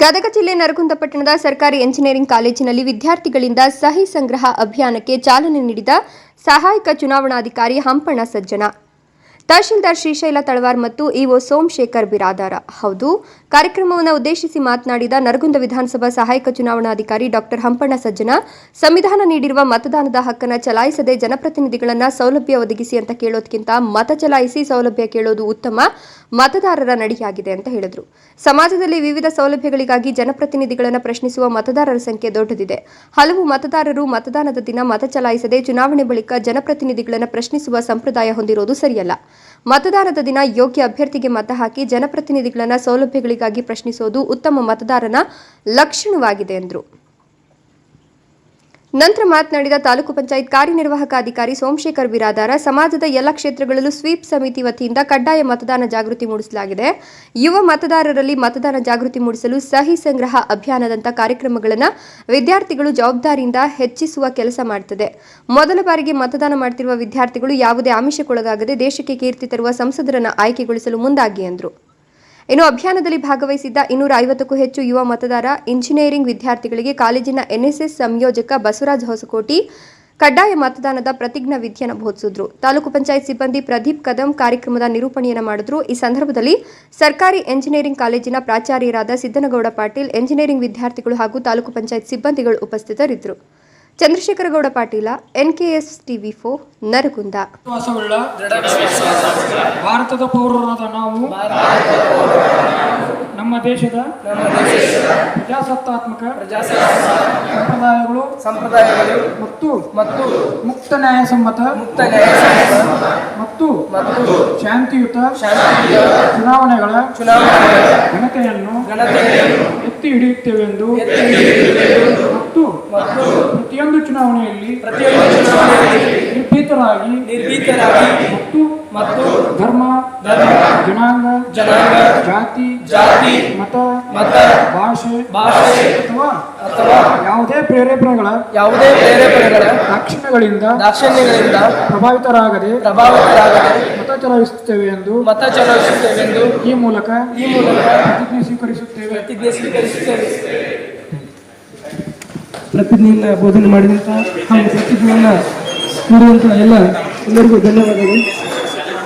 ಗದಗ ಜಿಲ್ಲೆ ನರಗುಂದ ಪಟ್ಟಣದ ಸರ್ಕಾರಿ ಎಂಜಿನಿಯರಿಂಗ್ ಕಾಲೇಜಿನಲ್ಲಿ ವಿದ್ಯಾರ್ಥಿಗಳಿಂದ ಸಹಿ ಸಂಗ್ರಹ ಅಭಿಯಾನಕ್ಕೆ ಚಾಲನೆ ನೀಡಿದ ಸಹಾಯಕ ಚುನಾವಣಾಧಿಕಾರಿ ಹಂಪಣ್ಣ ಸಜ್ಜನ. ತಹಶೀಲ್ದಾರ್ ಶ್ರೀಶೈಲ ತಳವಾರ್ ಮತ್ತು ಇಒ ಸೋಮಶೇಖರ್ ಬಿರಾದಾರ. ಹೌದು, ಕಾರ್ಯಕ್ರಮವನ್ನು ಉದ್ದೇಶಿಸಿ ಮಾತನಾಡಿದ ನರಗುಂದ ವಿಧಾನಸಭಾ ಸಹಾಯಕ ಚುನಾವಣಾಧಿಕಾರಿ ಡಾಕ್ಟರ್ ಹಂಪಣ್ಣ ಸಜ್ಜನ, ಸಂವಿಧಾನ ನೀಡಿರುವ ಮತದಾನದ ಹಕ್ಕನ್ನು ಚಲಾಯಿಸದೆ ಜನಪ್ರತಿನಿಧಿಗಳನ್ನ ಸೌಲಭ್ಯ ಒದಗಿಸಿ ಅಂತ ಕೇಳೋದಕ್ಕಿಂತ ಮತ ಚಲಾಯಿಸಿ ಸೌಲಭ್ಯ ಕೇಳೋದು ಉತ್ತಮ, ಮತದಾರರ ನಡೆಯಾಗಿದೆ ಅಂತ ಹೇಳಿದರು. ಸಮಾಜದಲ್ಲಿ ವಿವಿಧ ಸೌಲಭ್ಯಗಳಿಗಾಗಿ ಜನಪ್ರತಿನಿಧಿಗಳನ್ನು ಪ್ರಶ್ನಿಸುವ ಮತದಾರರ ಸಂಖ್ಯೆ ದೊಡ್ಡದಿದೆ. ಹಲವು ಮತದಾರರು ಮತದಾನದ ದಿನ ಮತ ಚಲಾಯಿಸದೆ ಚುನಾವಣೆ ಬಳಿಕ ಜನಪ್ರತಿನಿಧಿಗಳನ್ನು ಪ್ರಶ್ನಿಸುವ ಸಂಪ್ರದಾಯ ಹೊಂದಿರೋದು ಸರಿಯಲ್ಲ. ಮತದಾನದ ದಿನ ಯೋಗ್ಯ ಅಭ್ಯರ್ಥಿಗೆ ಮತ ಹಾಕಿ ಜನಪ್ರತಿನಿಧಿಗಳನ್ನ ಸೌಲಭ್ಯಗಳಿಗಾಗಿ ಪ್ರಶ್ನಿಸೋದು ಉತ್ತಮ ಮತದಾರನ ಲಕ್ಷಣವಾಗಿದೆ ಎಂದರು. ನಂತರ ಮಾತನಾಡಿದ ತಾಲೂಕು ಪಂಚಾಯತ್ ಕಾರ್ಯನಿರ್ವಾಹಕ ಅಧಿಕಾರಿ ಸೋಮಶೇಖರ್ ಬಿರಾದಾರ, ಸಮಾಜದ ಎಲ್ಲ ಕ್ಷೇತ್ರಗಳಲ್ಲೂ ಸ್ವೀಪ್ ಸಮಿತಿ ವತಿಯಿಂದ ಕಡ್ಡಾಯ ಮತದಾನ ಜಾಗೃತಿ ಮೂಡಿಸಲಾಗಿದೆ. ಯುವ ಮತದಾರರಲ್ಲಿ ಮತದಾನ ಜಾಗೃತಿ ಮೂಡಿಸಲು ಸಹಿ ಸಂಗ್ರಹ ಅಭಿಯಾನದಂಥ ಕಾರ್ಯಕ್ರಮಗಳನ್ನು ವಿದ್ಯಾರ್ಥಿಗಳು ಜವಾಬ್ದಾರಿಯಿಂದ ಹೆಚ್ಚಿಸುವ ಕೆಲಸ ಮಾಡುತ್ತದೆ ಮೊದಲ ಬಾರಿಗೆ ಮತದಾನ ಮಾಡುತ್ತಿರುವ ವಿದ್ಯಾರ್ಥಿಗಳು ಯಾವುದೇ ಆಮಿಷಕ್ಕೊಳಗಾಗದೆ ದೇಶಕ್ಕೆ ಕೀರ್ತಿ ತರುವ ಸಂಸದರನ್ನು ಆಯ್ಕೆಗೊಳಿಸಲು ಮುಂದಾಗಿ ಎಂದರು ಇನ್ನು ಅಭಿಯಾನದಲ್ಲಿ ಭಾಗವಹಿಸಿದ್ದ ಇನ್ನೂರ ಐವತ್ತಕ್ಕೂ ಹೆಚ್ಚು ಯುವ ಮತದಾರ, ಇಂಜಿನಿಯರಿಂಗ್ ವಿದ್ಯಾರ್ಥಿಗಳಿಗೆ ಕಾಲೇಜಿನ ಎನ್ಎಸ್ಎಸ್ ಸಂಯೋಜಕ ಬಸವರಾಜ್ ಹೊಸಕೋಟಿ ಕಡ್ಡಾಯ ಮತದಾನದ ಪ್ರತಿಜ್ಞಾ ವಿಧಿಯನ್ನು ಬೋಧಿಸಿದ್ರು. ತಾಲೂಕು ಪಂಚಾಯತ್ ಸಿಬ್ಬಂದಿ ಪ್ರದೀಪ್ ಕದಂ ಕಾರ್ಯಕ್ರಮದ ನಿರೂಪಣೆಯನ್ನು ಮಾಡಿದ್ರು. ಈ ಸಂದರ್ಭದಲ್ಲಿ ಸರ್ಕಾರಿ ಎಂಜಿನಿಯರಿಂಗ್ ಕಾಲೇಜಿನ ಪ್ರಾಚಾರ್ಯರಾದ ಸಿದ್ದನಗೌಡ ಪಾಟೀಲ್, ಎಂಜಿನಿಯರಿಂಗ್ ವಿದ್ಯಾರ್ಥಿಗಳು ಹಾಗೂ ತಾಲೂಕು ಪಂಚಾಯತ್ ಸಿಬ್ಬಂದಿಗಳು ಉಪಸ್ಥಿತರಿದ್ದರು. ಚಂದ್ರಶೇಖರಗೌಡ ಪಾಟೀಲ, ಎನ್ಕೆಎಸ್ ಟಿವಿ ಫೋ ನರಗುಂದ. ಭಾರತದ ಪೌರರಾದ ನಾವು ನಮ್ಮ ದೇಶದ ಪ್ರಜಾಸತ್ತಾತ್ಮಕ ಸಂಪ್ರದಾಯಗಳು ಸಂಪ್ರದಾಯಗಳು ಮತ್ತು ಮತ್ತು ಮುಕ್ತ ನ್ಯಾಯಸಮ್ಮತ ಮುಕ್ತ ನ್ಯಾಯಸಮ್ಮತ ಮತ್ತು ಮತ್ತು ಶಾಂತಿಯುತ ಶಾಂತಿಯುತ ಚುನಾವಣೆಗಳ ಘನತೆಯನ್ನು ಎತ್ತಿ ಹಿಡಿಯುತ್ತೇವೆಂದು ಮತ್ತು ಮತ್ತು ಪ್ರತಿಯೊಂದು ಚುನಾವಣೆಯಲ್ಲಿ ಪ್ರತಿಯೊಂದು ಚುನಾವಣೆಯಲ್ಲಿ ನಿರ್ಭೀತರಾಗಿ ನಿರ್ಭೀತರಾಗಿ ಮತ್ತು ಮತ್ತು ಧರ್ಮ ಜನಾಂಗ ಜನಾಂಗ ಜಾತಿ ಜಾತಿ ಮತ ಮತ ಭಾಷೆ ಭಾಷೆ ಅಥವಾ ಅಥವಾ ಯಾವುದೇ ಪ್ರೇರೇಪಣೆಗಳ ಯಾವುದೇ ಪ್ರೇರೇಪಣೆಗಳ ದಾಕ್ಷಿಣ್ಯಗಳಿಂದ ದಾಕ್ಷಿಣ್ಯಗಳಿಂದ ಪ್ರಭಾವಿತರಾಗದೆ ಪ್ರಭಾವಿತರಾಗದೆ ಮತ ಚಲಾಯಿಸುತ್ತೇವೆ ಎಂದು ಮತ ಚಲಾಯಿಸುತ್ತೇವೆ ಎಂದು ಈ ಮೂಲಕ ಈ ಮೂಲಕ ಪ್ರತಿಜ್ಞೆ ಸ್ವೀಕರಿಸುತ್ತೇವೆ. ಪ್ರತಿಜ್ಞೆ ಸ್ವೀಕರಿಸುತ್ತೇವೆ. ಪ್ರತಿಜ್ಞೆಯನ್ನು ಬೋಧನೆ ಮಾಡಿದಂಥ ಹಾಗೂ ಪ್ರತಿಜ್ಞೆಯನ್ನು ನೀಡಿದಂಥ ಎಲ್ಲ ಎಲ್ಲರಿಗೂ ಧನ್ಯವಾದಗಳು.